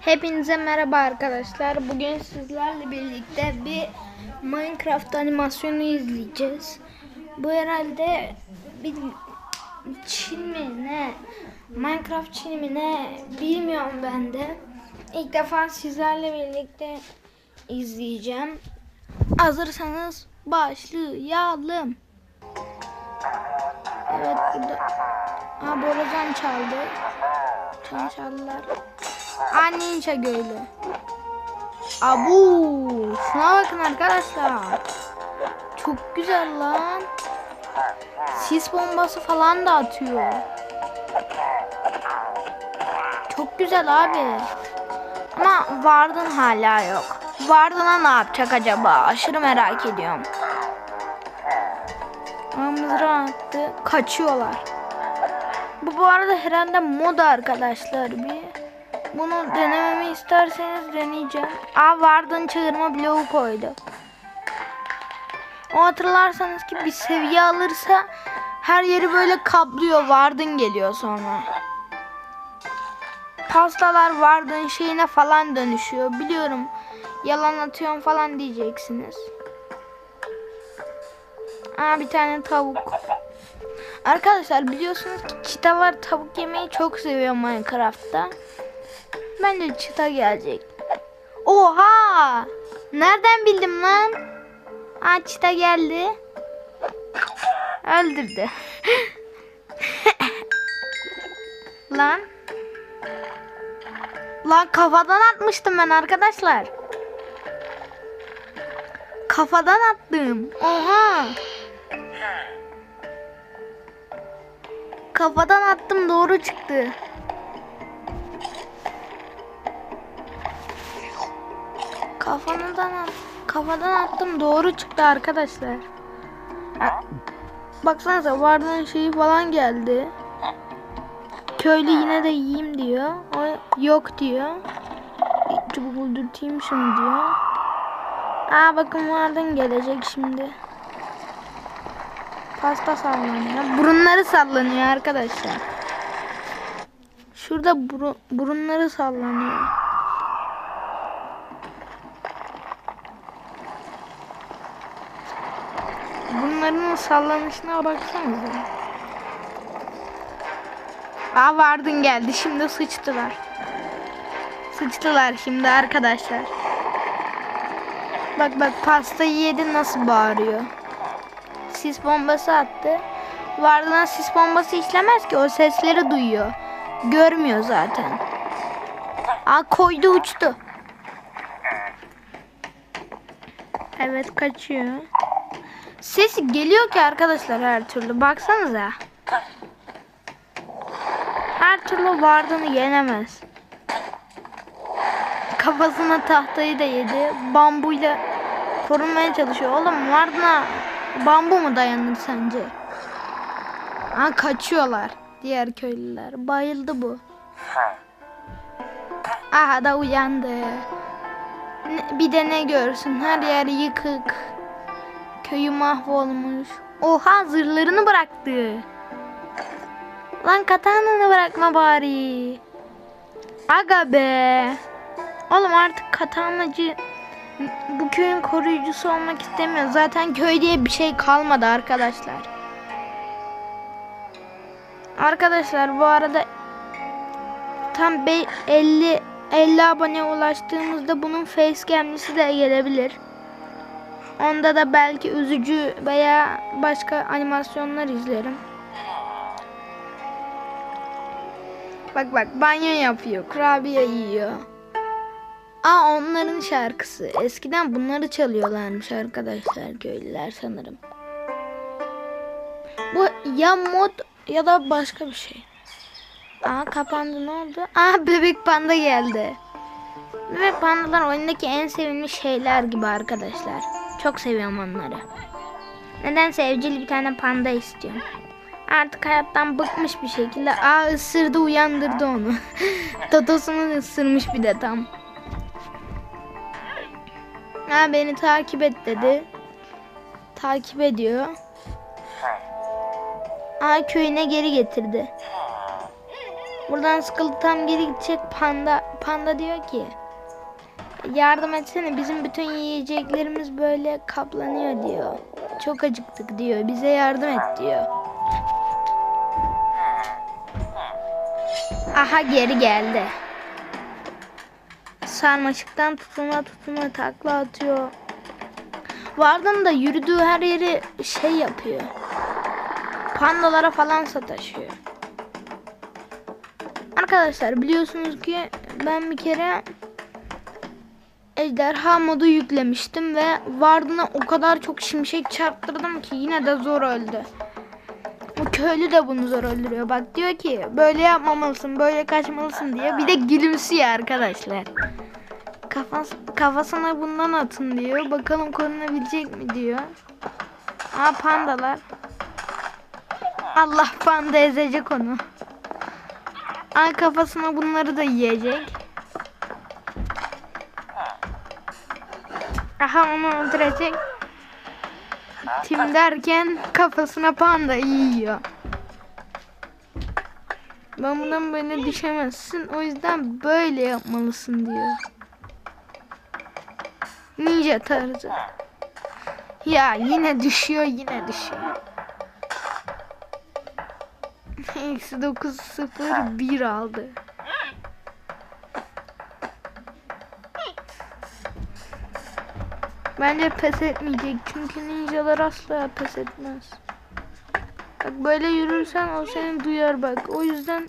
Hepinize merhaba arkadaşlar. Bugün sizlerle birlikte bir Minecraft animasyonu izleyeceğiz. Bu herhalde bir Çin mi ne? Minecraft Çin mi ne? Bilmiyorum ben de. İlk defa sizlerle birlikte izleyeceğim. Hazırsanız başlayalım. Evet burada. Ha Borazan çaldı. Aa ninja göylü. Abu. Şuna bakın arkadaşlar. Çok güzel lan. Sis bombası falan da atıyor. Çok güzel abi. Ama Vardın hala yok. Vardın'a ne yapacak acaba? Aşırı merak ediyorum. Mızrağı attı. Kaçıyorlar. Bu bu arada herhalde mod arkadaşlar bir. Bunu denememi isterseniz deneyeceğim. Aa Vardın çağırma bloğu koydu. O hatırlarsanız ki bir seviye alırsa her yeri böyle kaplıyor. Vardın geliyor sonra. Pastalar Vardın şeyine falan dönüşüyor. Biliyorum yalan atıyorum falan diyeceksiniz. Aa bir tane tavuk. Arkadaşlar biliyorsunuz ki çitalar tavuk yemeyi çok seviyor Minecraft'ta. Bence çita gelecek. Oha! Nereden bildim lan? Aa çita geldi. Öldürdü. lan. Lan kafadan atmıştım ben arkadaşlar. Kafadan attım. Oha. Kafadan attım doğru çıktı. Kafadan kafadan attım doğru çıktı arkadaşlar. Baksanıza vardığın şeyi falan geldi. Köylü yine de yiyeyim diyor. O yok diyor. Çubuk buldurtayım şunu diyor. Aa bakın vardın gelecek şimdi. Pasta sallanıyor. Burunları sallanıyor arkadaşlar. Şurada buru, burunları sallanıyor. Bunların sallanışına baksanıza. Aa vardın geldi. Şimdi sıçtılar. Sıçtılar şimdi arkadaşlar. Bak bak pastayı yedi nasıl bağırıyor. Sis bombası attı. Vardığına sis bombası işlemez ki o sesleri duyuyor. Görmüyor zaten. Aa koydu uçtu. Evet kaçıyor. Sesi geliyor ki arkadaşlar her türlü. Baksanıza. Her türlü vardığını yenemez. Kafasına tahtayı da yedi. Bambuyla korunmaya çalışıyor. Oğlum vardına bambu mu dayanır sence? Ha kaçıyorlar diğer köylüler. Bayıldı bu. Aha da uyandı. Bir de ne görsün her yer yıkık. Köyü mahvolmuş. Oha zırhlarını bıraktı. Lan katanını bırakma bari. Aga be. Oğlum artık katanacı bu köyün koruyucusu olmak istemiyor. Zaten köy diye bir şey kalmadı arkadaşlar. Arkadaşlar bu arada tam be- 50 50 abone ulaştığımızda bunun facecam'lisi de gelebilir. Onda da belki üzücü veya başka animasyonlar izlerim. Bak bak banyo yapıyor, kurabiye yiyor. Aa onların şarkısı. Eskiden bunları çalıyorlarmış arkadaşlar köylüler sanırım. Bu ya mod ya da başka bir şey. Aa kapandı ne oldu? Aa bebek panda geldi. Bebek pandalar oyundaki en sevimli şeyler gibi arkadaşlar. Çok seviyorum onları. Neden sevcili bir tane panda istiyorum. Artık hayattan bıkmış bir şekilde. Aa ısırdı uyandırdı onu. Totosunu ısırmış bir de tam. Ha beni takip et dedi. Takip ediyor. Aa köyüne geri getirdi. Buradan sıkıldı tam geri gidecek panda. Panda diyor ki yardım etsene bizim bütün yiyeceklerimiz böyle kaplanıyor diyor. Çok acıktık diyor. Bize yardım et diyor. Aha geri geldi. Sarmaşıktan tutuna tutuna takla atıyor. Vardım da yürüdüğü her yeri şey yapıyor. Pandalara falan sataşıyor. Arkadaşlar biliyorsunuz ki ben bir kere ejderha modu yüklemiştim ve Vardın'a o kadar çok şimşek çarptırdım ki yine de zor öldü. Bu köylü de bunu zor öldürüyor. Bak diyor ki böyle yapmamalısın, böyle kaçmalısın diye. Bir de gülümsüyor arkadaşlar. Kafas, kafasına bundan atın diyor. Bakalım korunabilecek mi diyor. Aa pandalar. Allah panda ezecek onu. Aa kafasına bunları da yiyecek. Aha onu öldürecek. Tim derken kafasına panda yiyor. Ben bundan böyle düşemezsin. O yüzden böyle yapmalısın diyor. Ninja tarzı. Ya yine düşüyor yine düşüyor. Eksi 9 0 1 aldı. Bence pes etmeyecek çünkü ninjalar asla pes etmez. Bak böyle yürürsen o seni duyar bak. O yüzden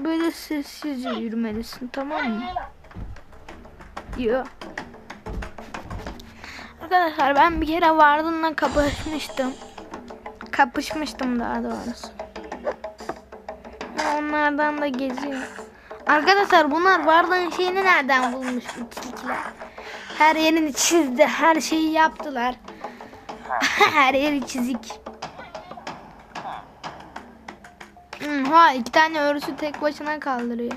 böyle sessizce yürümelisin tamam mı? Yok. Arkadaşlar ben bir kere Vardın'la kapışmıştım. Kapışmıştım daha doğrusu. Onlardan da geziyor. Arkadaşlar bunlar Vardın şeyini nereden bulmuş bu? Her yerini çizdi. Her şeyi yaptılar. her yeri çizik. Hmm, ha iki tane örsü tek başına kaldırıyor.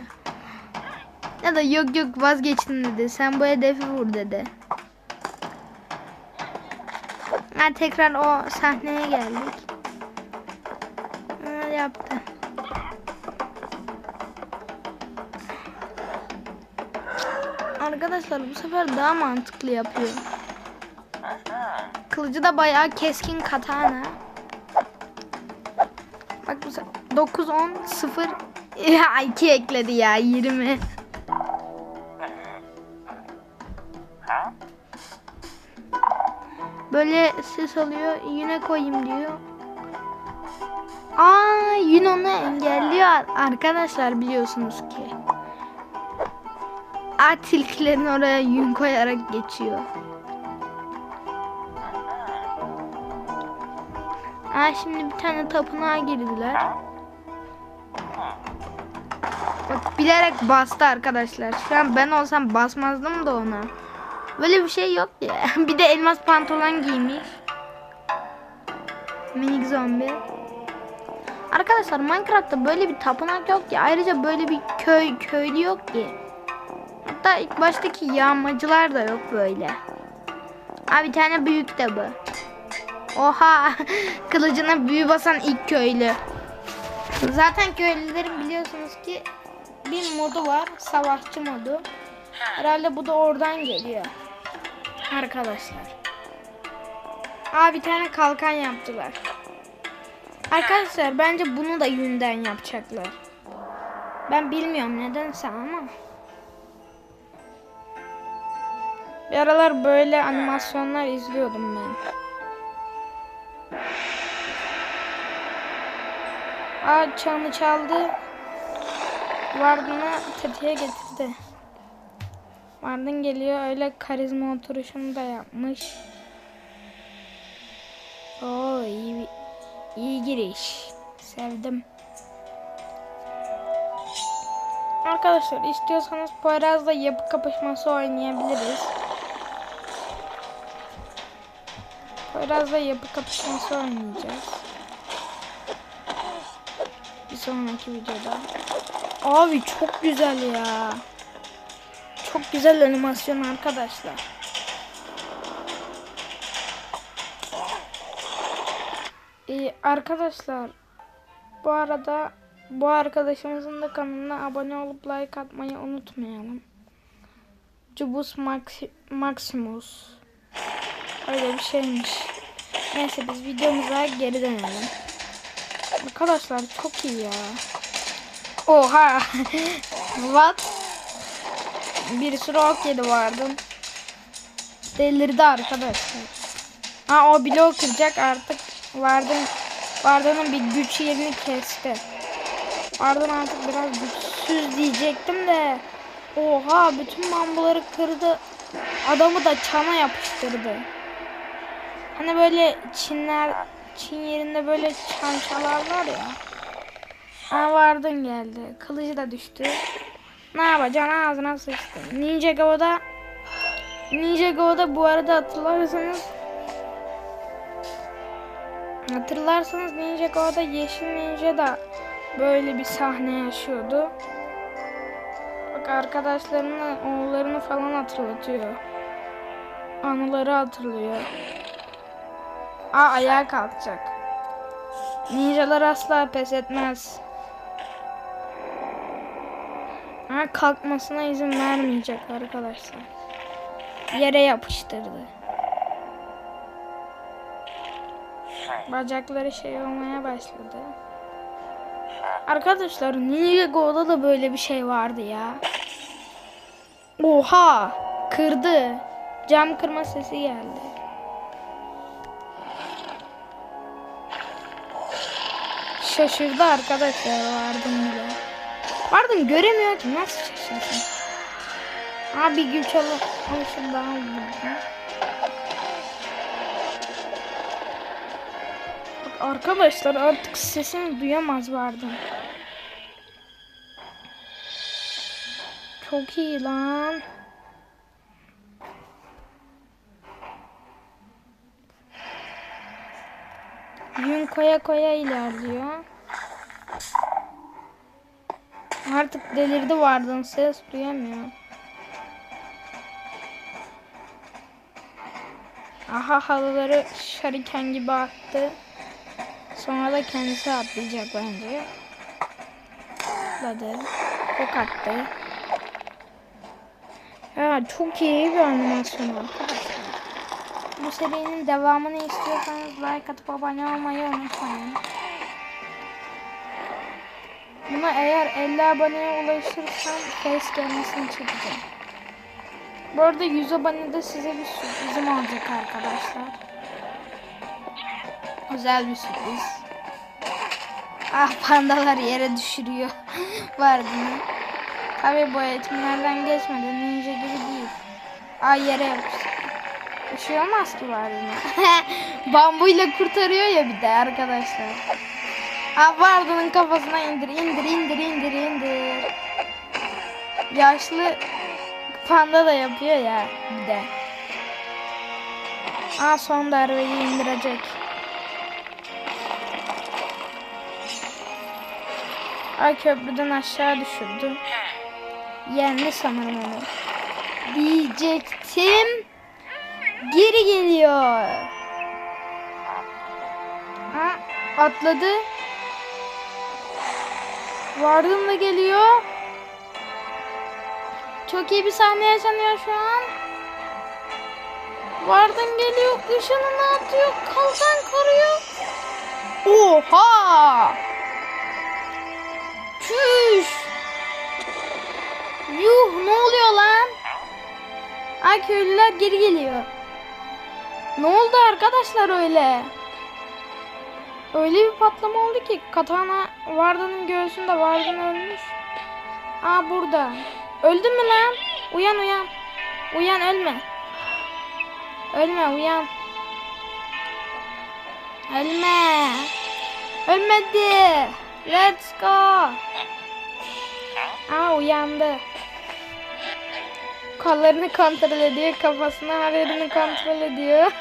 Ya da yok yok vazgeçtim dedi. Sen bu hedefi vur dedi. Ha tekrar o sahneye geldik. Ha, yaptı. Arkadaşlar bu sefer daha mantıklı yapıyor. Kılıcı da bayağı keskin katana. Bak bu sefer 9 10 0 ya 2 ekledi ya 20. ses alıyor. Yine koyayım diyor. Aa yine onu engelliyor arkadaşlar biliyorsunuz ki. Aa tilkilerin oraya yün koyarak geçiyor. Aa şimdi bir tane tapınağa girdiler. Bak bilerek bastı arkadaşlar. Şu an ben olsam basmazdım da ona. Böyle bir şey yok ya. bir de elmas pantolon giymiş. Minik zombi. Arkadaşlar Minecraft'ta böyle bir tapınak yok ki. Ayrıca böyle bir köy köylü yok ki. Hatta ilk baştaki yağmacılar da yok böyle. Abi bir tane büyük de bu. Oha kılıcına büyü basan ilk köylü. Zaten köylülerin biliyorsunuz ki bir modu var. Savaşçı modu. Herhalde bu da oradan geliyor. Arkadaşlar. Aa bir tane kalkan yaptılar. Arkadaşlar bence bunu da yünden yapacaklar. Ben bilmiyorum nedense ama. Bir aralar böyle animasyonlar izliyordum ben. Aa çanı çaldı. Vardın'ı tetiğe getirdi. Vardın geliyor öyle karizma oturuşunu da yapmış. Oo iyi iyi giriş. Sevdim. Arkadaşlar istiyorsanız Poyraz'la yapı kapışması oynayabiliriz. Poyraz'la yapı kapışması oynayacağız. Bir sonraki videoda. Abi çok güzel ya. Çok güzel animasyon arkadaşlar. Ee, arkadaşlar bu arada Bu arkadaşımızın da kanalına abone olup like atmayı unutmayalım. Cubus Maxi- Maximus. Öyle bir şeymiş. Neyse biz videomuza geri dönelim. Arkadaşlar çok iyi ya. Oha. What? Bir sürü ok yedi vardı. Delirdi arkadaşlar. Ha o bloğu kıracak artık. Vardı Varda'nın bir güç yerini kesti. Ardın artık biraz güçsüz diyecektim de. Oha bütün bambuları kırdı. Adamı da çana yapıştırdı. Hani böyle Çinler Çin yerinde böyle çançalar var ya. Ha vardın geldi. Kılıcı da düştü. Ne yapacaksın ağzına sıçtı. Ninja Go'da Ninja Go'da bu arada hatırlarsanız Hatırlarsanız Ninja Go'da Yeşil Ninja da böyle bir sahne yaşıyordu. Bak arkadaşlarını, oğullarını falan hatırlatıyor. Anıları hatırlıyor. Aa ayağa kalkacak. Ninjalar asla pes etmez. Ha kalkmasına izin vermeyecek arkadaşlar. Yere yapıştırdı. Bacakları şey olmaya başladı. Arkadaşlar Ninja Go'da da böyle bir şey vardı ya. Oha! Kırdı. Cam kırma sesi geldi. Şaşırdı arkadaşlar Vardın bile. Vardın göremiyor ki nasıl şaşırsın? Abi güç alı alışım daha oldu. Arkadaşlar artık sesini duyamaz vardım. Çok iyi lan. Yün koya koya ilerliyor. Artık delirdi vardın ses duyamıyor. Aha halıları şariken gibi attı. Sonra da kendisi atlayacak bence. Atladı. Ok attı. Ya çok iyi bir animasyon arkadaşlar. Bu serinin devamını istiyorsanız like atıp abone olmayı unutmayın. Buna eğer 50 aboneye ulaşırsam face gelmesini çekeceğim. Bu arada 100 abonede size bir sürprizim olacak arkadaşlar. Güzel bir sürpriz. Ah pandalar yere düşürüyor. Var bunu. Tabi bu eğitimlerden geçmeden ninja gibi değil. Ay yere yapıştı. Bir şey olmaz ki var buna. Bambuyla kurtarıyor ya bir de arkadaşlar. Ah Varda'nın kafasına indir indir indir indir indir. Yaşlı panda da yapıyor ya bir de. Aa son darbeyi indirecek. Ay köprüden aşağı düşürdü. Yendi sanırım onu. Diyecektim. Geri geliyor. Ha, atladı. Vardım da geliyor. Çok iyi bir sahne yaşanıyor şu an. Vardın geliyor, ışınını atıyor, kalkan koruyor. Oha! Çüş! Yuh ne oluyor lan? Ay köylüler geri geliyor. Ne oldu arkadaşlar öyle? Öyle bir patlama oldu ki Katana Varda'nın göğsünde Vardan ölmüş. Aa burada. Öldün mü lan? Uyan uyan. Uyan ölme. Ölme uyan. Ölme. Ölmedi. Let's go. Aa uyandı. Kollarını kontrol ediyor. Kafasını her yerini kontrol ediyor.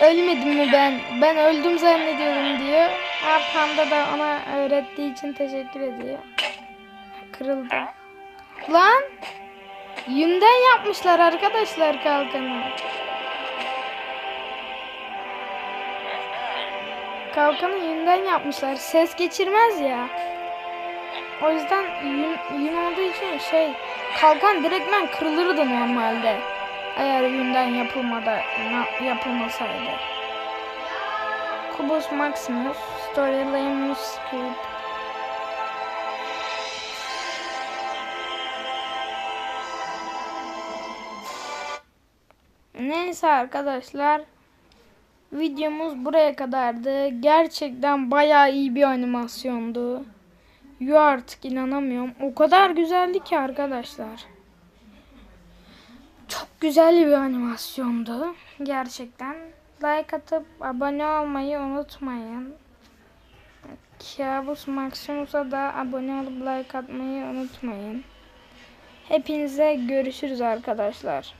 Ölmedim mi ben? Ben öldüm zannediyorum diyor. Ha panda da ona öğrettiği için teşekkür ediyor. Kırıldı. Lan! Yünden yapmışlar arkadaşlar kalkanı. Kalkanı yünden yapmışlar. Ses geçirmez ya. O yüzden yün, yün olduğu için şey kalkan direktmen kırılırdı normalde. Eğer yünden yapılmada yapılmasaydı. Kubus Maximus, Storyline Script. Neyse arkadaşlar. Videomuz buraya kadardı. Gerçekten bayağı iyi bir animasyondu. Yo artık inanamıyorum. O kadar güzeldi ki arkadaşlar. Çok güzel bir animasyondu. Gerçekten. Like atıp abone olmayı unutmayın. Kabus Maximus'a da abone olup like atmayı unutmayın. Hepinize görüşürüz arkadaşlar.